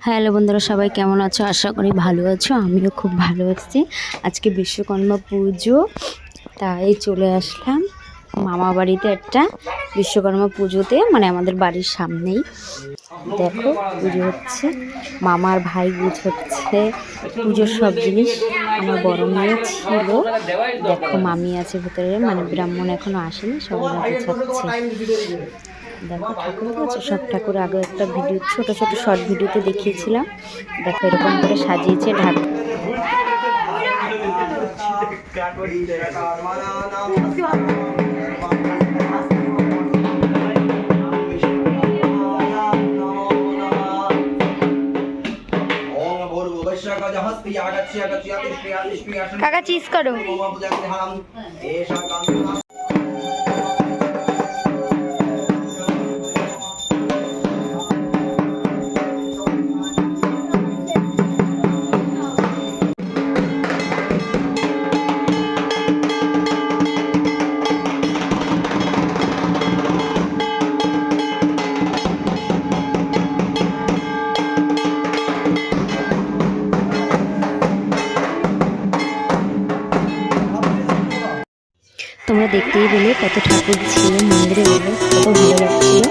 Hello বন্ধুরা, সবাই কেমন আছো? আশা করি ভালো আছো, আমিও খুব ভালো আছি। আজকে বিশ্বকর্মা পুজো, তাই চলে আসলাম। মামা বাড়িতে একটা বিশ্বকর্মা পুজোতে মানে আমাদের বাড়ির সামনেই। দেখো, পুজো হচ্ছে। মামার ভাই গুছোচ্ছে। পুজোর সব জিনিস আমার বড় মেয়ে ছিল। দেখো, মামি আছে ভেতরে মানে ব্রাহ্মণ এখনও আসেনি, সবাই গুছাচ্ছে। দেখো, ঠাকুর আছে? সব ঠাকুর আগে একটা ভিডিও, ছোট ছোট শর্ট ভিডিওতে দেখিয়েছিলাম। দেখো, এরকম করে সাজিয়েছে ঢাক কাকা চিজ করো। তোমরা দেখতেই পেলে কত ঠাকুর ছিল মন্দিরে গেলে কত ভালো লাগছিল।